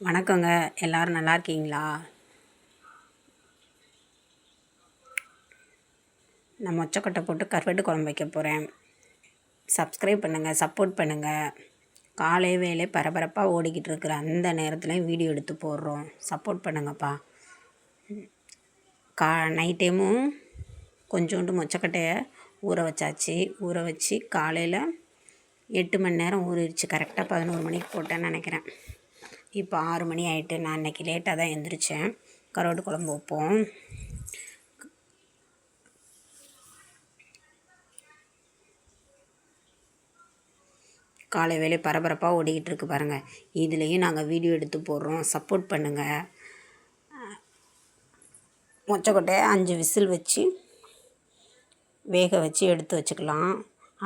வணக்கங்க. எல்லோரும் நல்லா இருக்கீங்களா? நான் மொச்சக்கொட்டை போட்டு கருவட்டு குழம்பு வைக்க போகிறேன் சப்ஸ்கிரைப் பண்ணுங்கள் சப்போர்ட் பண்ணுங்கள் காலை வேலை பரபரப்பாக ஓடிக்கிட்டு இருக்கிற அந்த நேரத்துலையும் வீடியோ எடுத்து போடுறோம். சப்போர்ட் பண்ணுங்கப்பா. கா நைட் டைமும் கொஞ்சோண்டு மொச்சக்கட்டையை ஊற வச்சாச்சு. ஊற வச்சு காலையில் எட்டு மணி நேரம் ஊறிடுச்சு. கரெக்டாக பதினோரு மணிக்கு போட்டேன்னு நினைக்கிறேன். இப்போ ஆறு மணி ஆகிட்டு நான் இன்றைக்கி லேட்டாக தான் எழுந்திரிச்சேன் கருவாடு குழம்பு வைப்போம். காலை வேலை பரபரப்பாக ஓடிக்கிட்டு இருக்கு பாருங்கள் இதுலேயும் நாங்கள் வீடியோ எடுத்து போடுறோம். சப்போர்ட் பண்ணுங்கள் மொச்சக்கொட்டையை அஞ்சு விசில் வச்சு வேக வச்சு எடுத்து வச்சுக்கலாம்.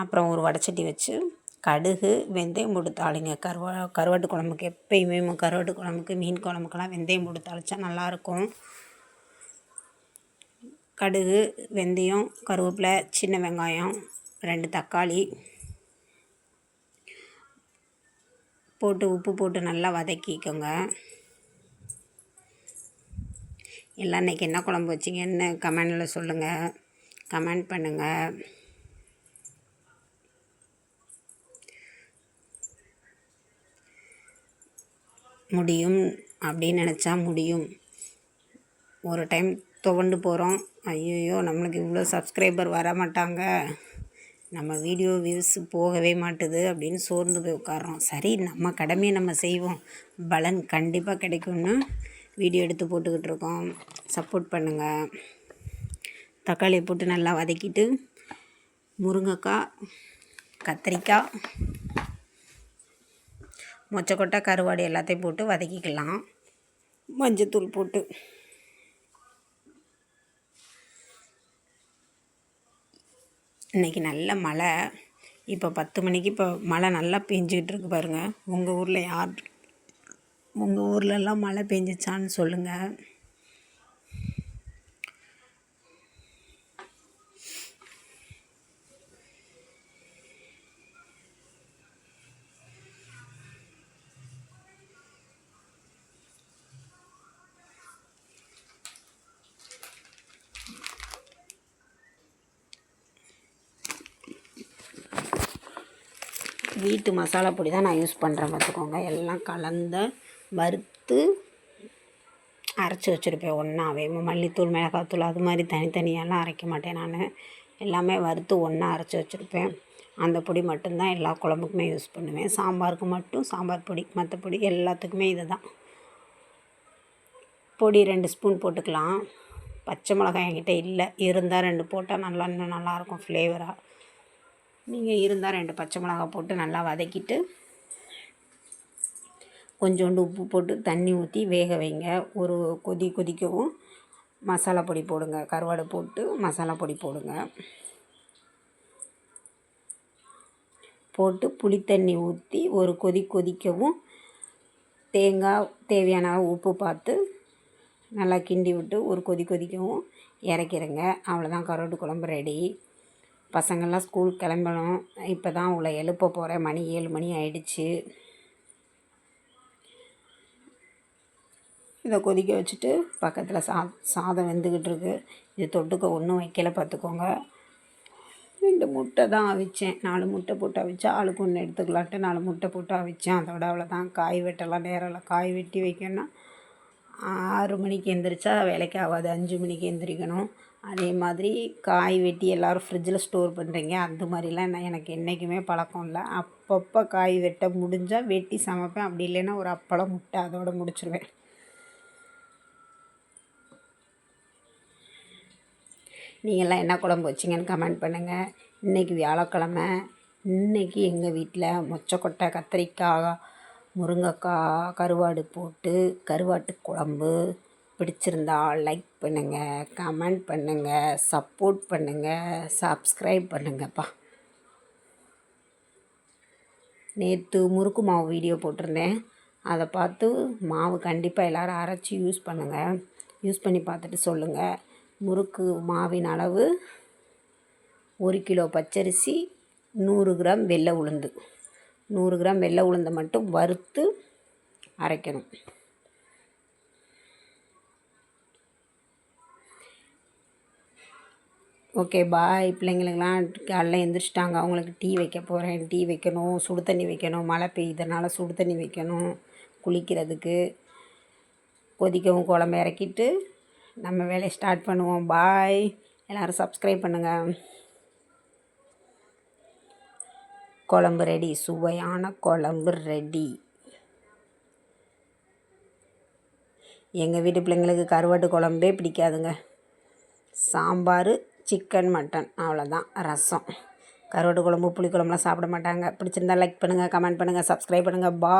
அப்புறம் ஒரு வடச்சட்டி வச்சு கடுகு வெந்தயம் போட்டு தாளிங்க. கருவா கருவாட்டு குழம்புக்கு எப்பயுமே கருவாட்டு குழம்புக்கு மீன் குழம்புக்கெல்லாம் வெந்தயம் போட்டு தாளித்தா நல்லாயிருக்கும். கடுகு வெந்தயம் கருவேப்பிலை சின்ன வெங்காயம் ரெண்டு தக்காளி. போட்டு உப்பு போட்டு நல்லா வதக்கிக்கோங்க. எல்லாம் இன்றைக்கி என்ன குழம்பு வச்சிங்கன்னு கமெண்டில் சொல்லுங்கள் கமெண்ட் பண்ணுங்கள் முடியும் அப்படின்னு நினச்சா முடியும். ஒரு டைம் துவண்டு போகிறோம் ஐயையோ நம்மளுக்கு இவ்வளோ சப்ஸ்கிரைபர் வர மாட்டாங்க. நம்ம வீடியோ வியூஸ் போகவே மாட்டுது அப்படின்னு சோர்ந்து போய் உட்காரோம் சரி நம்ம கடமையை நம்ம செய்வோம். பலன் கண்டிப்பாக கிடைக்கும்னு வீடியோ எடுத்து போட்டுக்கிட்டு இருக்கோம். சப்போர்ட் பண்ணுங்கள் தக்காளியை போட்டு நல்லா வதக்கிட்டு முருங்கைக்காய் கத்திரிக்காய் மொச்சக்கொட்டை கருவாடு எல்லாத்தையும் போட்டு வதக்கிக்கலாம். மஞ்சத்தூள் போட்டு. இன்றைக்கி நல்ல மழை. இப்போ பத்து மணிக்கு இப்போ மழை நல்லா பெஞ்சிக்கிட்டு இருக்கு பாருங்கள் உங்கள் ஊரில் யார் உங்கள் ஊர்லெலாம் மழை பெஞ்சிச்சான்னு சொல்லுங்கள் வீட்டு மசாலா பொடி தான் நான் யூஸ் பண்ணுறேன் பார்த்துக்கோங்க. எல்லாம் கலந்த வறுத்து அரைச்சி வச்சுருப்பேன் ஒன்றாவே மல்லித்தூள் மிளகாத்தூள் அது மாதிரி தனித்தனியெல்லாம் அரைக்க மாட்டேன் நான். எல்லாமே வறுத்து ஒன்றா அரைச்சி வச்சுருப்பேன். அந்த பொடி மட்டும்தான் எல்லா குழம்புக்குமே யூஸ் பண்ணுவேன். சாம்பாருக்கு மட்டும் சாம்பார் பொடி மற்ற பொடி எல்லாத்துக்குமே இது தான் பொடி ரெண்டு ஸ்பூன் போட்டுக்கலாம். பச்சை மிளகாய் என்கிட்ட இல்லை. இருந்தால் ரெண்டு போட்டால் நல்லா இன்னும் நல்லாயிருக்கும் ஃப்ளேவராக நீங்கள் இருந்தால் ரெண்டு பச்சை மிளகா போட்டு நல்லா வதக்கிட்டு கொஞ்சோண்டு உப்பு போட்டு தண்ணி ஊற்றி வேக வைங்க. ஒரு கொதி கொதிக்கவும் மசாலா பொடி போடுங்க. கருவாடை போட்டு மசாலா பொடி போடுங்க. போட்டு புளித்தண்ணி ஊற்றி ஒரு கொதி கொதிக்கவும் தேங்காய் தேவையான உப்பு பார்த்து நல்லா கிண்டி விட்டு ஒரு கொதி கொதிக்கவும் இறக்கிடுங்க அவ்வளோதான் கருவாட்டு குழம்பு ரெடி பசங்கள்லாம் ஸ்கூல் கிளம்பணும். இப்போ தான் உள்ள எழுப்ப போகிறேன் மணி ஏழு மணி ஆயிடுச்சு. இதை கொதிக்க வச்சுட்டு பக்கத்தில் சா சாதம் வெந்துக்கிட்டு இருக்கு. இது தொட்டுக்க ஒன்றும் வைக்கல பார்த்துக்கோங்க. ரெண்டு முட்டை தான் அவிச்சேன். நாலு முட்டை போட்டு அவிச்சா ஆளுக்கு ஒன்று எடுத்துக்கலான்ட்டு நாலு முட்டை போட்டு அவிச்சேன். அதோட அவ்வளோதான் காய் வெட்டலாம் நேரம் காய் வெட்டி வைக்கணும் ஆறு மணிக்கு எந்திரிச்சா வேலைக்கு ஆகாது. அஞ்சு மணிக்கு எந்திரிக்கணும். அதே மாதிரி காய் வெட்டி எல்லோரும் ஃப்ரிட்ஜில் ஸ்டோர் பண்ணுறீங்க அந்த மாதிரிலாம் நான் எனக்கு என்றைக்குமே பழக்கம் இல்லை. அப்பப்போ காய் வெட்ட முடிஞ்சால் வெட்டி சமைப்பேன். அப்படி இல்லைன்னா ஒரு அப்பளம் முட்டை அதோடு முடிச்சிருவேன். நீங்கள்லாம் என்ன குழம்பு வச்சிங்கன்னு கமெண்ட் பண்ணுங்கள் இன்றைக்கி வியாழக்கிழமை. இன்றைக்கி எங்கள் வீட்டில் மொச்சக்கொட்டை கத்திரிக்காய் முருங்கைக்காய் கருவாடு போட்டு கருவாட்டு குழம்பு பிடிச்சிருந்தா லைக் பண்ணுங்கள் கமெண்ட் பண்ணுங்கள் சப்போர்ட் பண்ணுங்கள் சப்ஸ்கிரைப் பண்ணுங்கப்பா. நேற்று முறுக்கு மாவு வீடியோ போட்டிருந்தேன். அதை பார்த்து மாவு கண்டிப்பாக எல்லோரும் அரைச்சி யூஸ் பண்ணுங்கள் யூஸ் பண்ணி பார்த்துட்டு சொல்லுங்கள் முறுக்கு மாவின் அளவு ஒரு கிலோ பச்சரிசி நூறு கிராம் வெள்ளை உளுந்து. நூறு கிராம் வெள்ளை உளுந்தை மட்டும் வறுத்து அரைக்கணும். Okay bye. பிள்ளைங்களுக்கெல்லாம் காலைல எழுந்திரிச்சிட்டாங்க அவங்களுக்கு டீ வைக்க போகிறேன் டீ வைக்கணும். சுடு தண்ணி வைக்கணும். மழை பெய்யுறதுனால சுடு தண்ணி வைக்கணும். குளிக்கிறதுக்கு. கொதிக்கவும் குழம்பு இறக்கிட்டு நம்ம வேலையை ஸ்டார்ட் பண்ணுவோம். பாய் எல்லோரும் சப்ஸ்கிரைப் பண்ணுங்கள் குழம்பு ரெடி சுவையான குழம்பு ரெடி எங்கள் வீட்டு பிள்ளைங்களுக்கு கருவாட்டு குழம்பே பிடிக்காதுங்க. சாம்பார் சிக்கன் மட்டன் அவ்வளோதான் ரசம். கருவாட்டு குழம்பு புளிக்குழம்புலாம் சாப்பிட மாட்டாங்க. பிடிச்சிருந்தா லைக் பண்ணுங்கள் கமெண்ட் பண்ணுங்கள் சப்ஸ்கிரைப் பண்ணுங்கள் பா